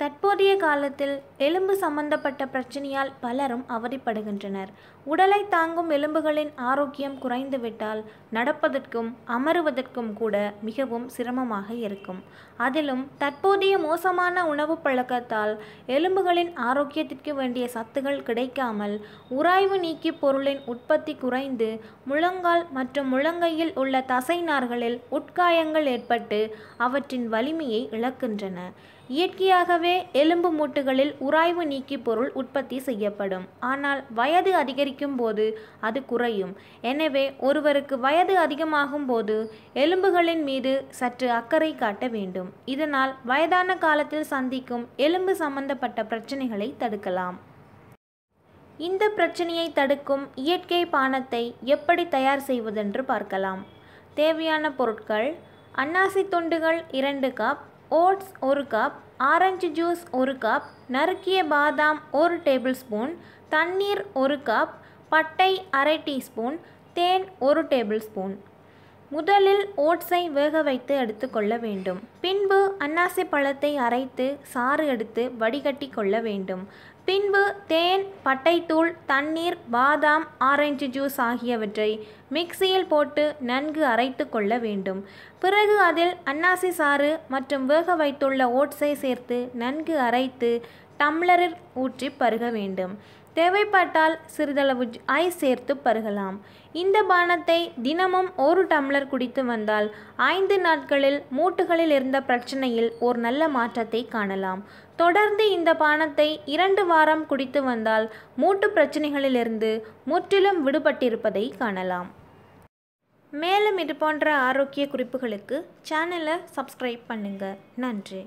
தற்போதைய காலத்தில் எலும்பு சம்பந்தப்பட்ட பிரச்சனையால் பலரும் அவதிப்படுகின்றனர். உடலை தாங்கும் எலும்புகளின் ஆரோக்கியம் குறைந்துவிட்டால் நடப்பதற்கும் அமருவதற்கும் கூட மிகவும் சிரமமாக இருக்கும். அதிலும் தற்போதைய மோசமான உணவு பழக்கத்தால் எலும்புகளின் ஆரோக்கியத்திற்கு வேண்டிய சத்துகள் கிடைக்காமல் உராய்வு நீக்கி பொருளின் உற்பத்தி குறைந்து முழங்கால் மற்றும் முழங்கையில் உள்ள தசை நார்களில் உட்காயங்கள் ஏற்பட்டு அவற்றின் வலிமையை இழக்கின்றன. இயற்கையாகவே எலும்பு மூட்டுகளில் உராய்வு நீக்கி பொருள் உற்பத்தி செய்யப்படும். ஆனால் வயது அதிகரிக்கும் போது அது குறையும். எனவே ஒருவருக்கு வயது அதிகமாகும் போது எலும்புகளின் மீது சற்று அக்கறை காட்ட வேண்டும். இதனால் வயதான காலத்தில் சந்திக்கும் எலும்பு சம்பந்தப்பட்ட பிரச்சனைகளை தடுக்கலாம். இந்த பிரச்சனையை தடுக்கும் இயற்கை பானத்தை எப்படி தயார் செய்வதென்று பார்க்கலாம். தேவையான பொருட்கள் அன்னாசி துண்டுகள் இரண்டு கப் ஓட்ஸ் ஒரு கப் ஆரஞ்சு ஜூஸ் ஒரு கப் நறுக்கிய பாதாம் ஒரு டேபிள் ஸ்பூன் தண்ணீர் ஒரு கப் பட்டை அரை டீஸ்பூன் தேன் ஒரு டேபிள் ஸ்பூன் முதலில் ஓட்ஸை வேக வைத்து எடுத்துக்கொள்ள வேண்டும். பின்பு அன்னாசி பழத்தை அரைத்து சாறு எடுத்து வடிகட்டி கொள்ள வேண்டும். பின்பு தேன் பட்டைத்தூள் தண்ணீர் பாதாம் ஆரஞ்சு ஜூஸ் ஆகியவற்றை மிக்சியில் போட்டு நன்கு அரைத்து கொள்ள வேண்டும். பிறகு அதில் அன்னாசி சாறு மற்றும் வேக வைத்துள்ள ஓட்ஸை சேர்த்து நன்கு அரைத்து டம்ளரில் ஊற்றி பருக வேண்டும். தேவைப்பட்டால் சிறிதளவு ஐஸ் சேர்த்து பருகலாம். இந்த பானத்தை தினமும் ஒரு டம்ளர் குடித்து வந்தால் ஐந்து நாட்களில் மூட்டுகளில் இருந்த பிரச்சனையில் ஒரு நல்ல மாற்றத்தை காணலாம். தொடர்ந்து இந்த பானத்தை இரண்டு வாரம் குடித்து வந்தால் மூட்டு பிரச்சனைகளிலிருந்து முற்றிலும் விடுபட்டிருப்பதை காணலாம். மேலும் இது போன்ற ஆரோக்கிய குறிப்புகளுக்கு சேனலை சப்ஸ்கிரைப் பண்ணுங்கள் நன்றி.